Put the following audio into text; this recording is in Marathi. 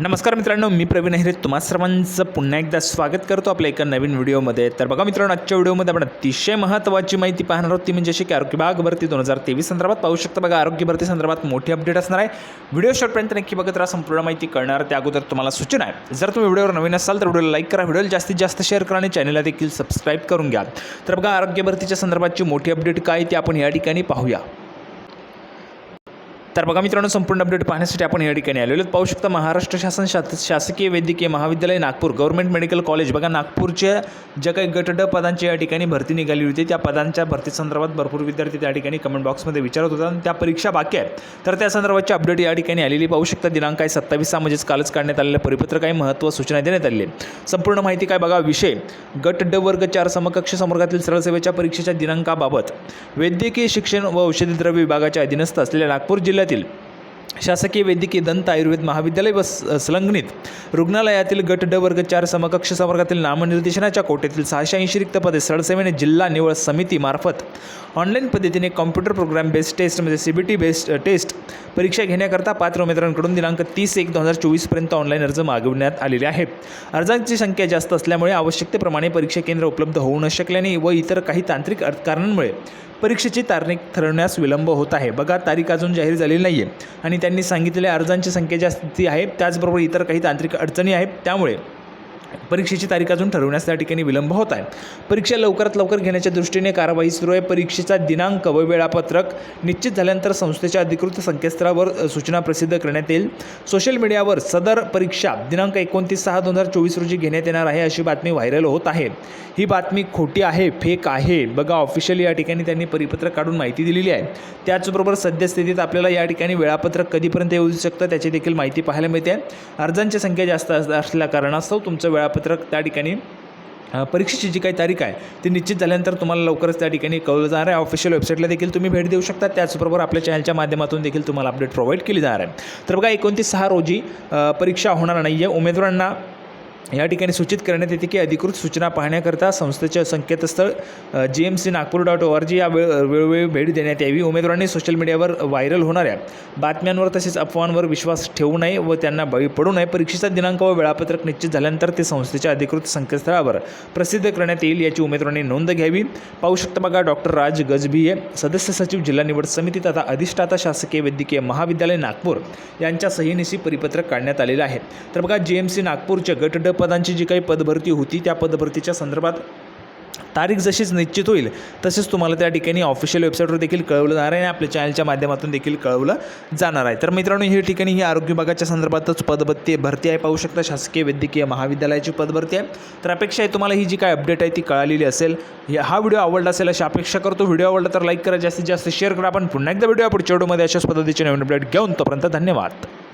नमस्कार मित्रांनो मी प्रवीण अहिरे तुम्हा सर्वांचं पुन्हा एकदा स्वागत करतो आपल्या एका नवीन व्हिडिओमध्ये. तर बघा मित्रांनो आजच्या व्हिडिओमध्ये आपण अतिशय महत्त्वाची माहिती पाहणार आहोत. ती म्हणजे अशी की आरोग्य भाग भरती दोन हजार तेवीस संदर्भात. पाहू शकता बघा आरोग्य भरती संदर्भात मोठी अपडेट असणार आहे. व्हिडिओ शॉर्टपर्यंत नक्की बघत राहा. संपूर्ण माहिती कळणार त्या अगोदर तुम्हाला सूचना आहे. जर तुम्ही व्हिडिओवर नवीन असाल तर व्हिडिओला लाईक करा. व्हिडिओला जास्तीत जास्त शेअर करा आणि चॅनलला देखील सबस्क्राईब करून घ्या. तर बघा आरोग्य भरतीच्या संदर्भातची मोठी अपडेट काय आहे ती आपण या ठिकाणी पाहूया. तर बघा मित्रांनो संपूर्ण अपडेट पाहण्यासाठी आपण या ठिकाणी आलेलो पाहू शकता महाराष्ट्र शासन शास शासकीय वैद्यकीय महाविद्यालय नागपूर. गव्हर्नमेंट मेडिकल कॉलेज बघा नागपूरच्या ज्या काही गट ड पदांची या ठिकाणी भरती निघाली होती त्या पदांच्या भरती संदर्भात भरपूर विद्यार्थी त्या ठिकाणी कमेंट बॉक्समध्ये विचारत होता आणि त्या परीक्षा बाकी आहेत. तर त्या संदर्भाची अपडेट या ठिकाणी आलेली. पाहू शकता दिनांक आहे सत्तावीस म्हणजेच कालच काढण्यात आलेलं परिपत्र काही महत्त्व सूचना देण्यात आली संपूर्ण माहिती काय बघा विषय. गट ड वर्ग चार समकक्ष समवर्गातील सरळसेवेच्या परीक्षेच्या दिनांकाबाबत वैद्यकीय शिक्षण व औषधी द्रव्य विभागाच्या अधीनस्थ असलेल्या नागपूर जिल्ह्यातील शासकीय वैद्यकीय दंत आयुर्वेद महाविद्यालय व संलग्नित रुग्णालयातील गट ड वर्ग चार समकक्ष संवर्गातील नामनिर्देशनाच्या कोट्यातील सहाशे ऐंशी रिक्त पदे सरसेवेने जिल्हा निवड समितीमार्फत ऑनलाईन पद्धतीने कॉम्प्युटर प्रोग्राम बेस्ड टेस्ट म्हणजे C B T based test परीक्षा घेण्याकरता पात्र उमेदवारांकडून दिनांक तीस एक दोन हजार चोवीसपर्यंत ऑनलाईन अर्ज मागविण्यात आलेले आहेत. अर्जांची संख्या जास्त असल्यामुळे आवश्यकतेप्रमाणे परीक्षा केंद्र उपलब्ध होऊ न शकल्याने व इतर काही तांत्रिक कारणांमुळे परीक्षेची तारीख ठरवण्यास विलंब होत आहे. बघा तारीख अजून जाहीर झालेली नाही आहे आणि त्यांनी सांगितलेल्या अर्जांची संख्या जास्ती आहे त्याचबरोबर इतर काही तांत्रिक अडचणी आहेत त्यामुळे परीक्षेची तारीख अजून ठरवण्यास त्या ठिकाणी विलंब होत आहे. परीक्षा लवकरात लवकर घेण्याच्या दृष्टीने कारवाई सुरू आहे. परीक्षेचा दिनांक व वेळापत्रक निश्चित झाल्यानंतर संस्थेच्या अधिकृत संकेतस्थळावर सूचना प्रसिद्ध करण्यात येईल. सोशल मीडियावर सदर परीक्षा दिनांक एकोणतीस सहा दोन हजार चोवीस रोजी घेण्यात येणार आहे अशी बातमी व्हायरल होत आहे. ही बातमी खोटी आहे फेक आहे? बघा ऑफिशियली या ठिकाणी त्यांनी परिपत्रक काढून माहिती दिलेली आहे. त्याचबरोबर सद्यस्थितीत आपल्याला या ठिकाणी वेळापत्रक कधीपर्यंत येऊ शकतं त्याची देखील माहिती पाहायला मिळते. अर्जांची संख्या जास्त असल्या कारणास्तव तुमचं वेळापत्रक त्या ठिकाणी परीक्षेची जी काही तारीख आहे ती निश्चित झाल्यानंतर तुम्हाला लवकरच त्या ठिकाणी कळलं जाणार आहे. ऑफिशियल वेबसाईटला देखील तुम्ही भेट देऊ शकता. त्याचबरोबर आपल्या चॅनलच्या माध्यमातून देखील तुम्हाला अपडेट प्रोव्हाइड केली जाणार आहे. तर बघा एकोणतीस सहा रोजी परीक्षा होणार नाही. आहे उमेदवारांना या ठिकाणी सूचित करण्यात येते की अधिकृत सूचना पाहण्याकरता संस्थेचे संकेतस्थळ G M C Nagpur dot O R G या वेळ वेळोवेळी भेट देण्यात यावी. उमेदवारांनी सोशल मीडियावर व्हायरल होणाऱ्या बातम्यांवर तसेच अफवांवर विश्वास ठेवू नये व त्यांना बळी पडू नये. परीक्षेचा दिनांक व वेळापत्रक निश्चित झाल्यानंतर ते संस्थेच्या अधिकृत संकेतस्थळावर प्रसिद्ध करण्यात येईल याची उमेदवारांनी नोंद घ्यावी. पाहू शकता बघा डॉक्टर राज गजभिये सदस्य सचिव जिल्हा निवड समिती तथा अधिष्ठाता शासकीय वैद्यकीय महाविद्यालय नागपूर यांच्या सहीनिशी परिपत्रक काढण्यात आलेलं आहे. तर बघा जे एम सी नागपूरच्या गट ड पदांची जी काही पदभरती होती त्या पदभरतीच्या संदर्भात तारीख जशीच निश्चित होईल तसेच तुम्हाला त्या ठिकाणी ऑफिशियल वेबसाईटवर देखील कळवलं जाणार आहे आणि आपल्या चॅनलच्या माध्यमातून देखील कळवलं जाणार आहे. तर मित्रांनो ही ठिकाणी ही आरोग्य विभागाच्या संदर्भातच पदभरती भरती आहे. पाहू शकता शासकीय वैद्यकीय महाविद्यालयाची पदभरती आहे. तर अपेक्षा आहे तुम्हाला ही जी काय अपडेट आहे ती कळालेली असेल. हा व्हिडिओ आवडला असेल अशी अपेक्षा करतो. व्हिडिओ आवडला तर लाईक करा. जास्तीत जास्त शेअर करा. आपण पुन्हा एकदा व्हिडिओ पुढच्या व्हिडिओमध्ये अशाच पद्धतीचे नवीन अपडेट घेऊन तोपर्यंत धन्यवाद.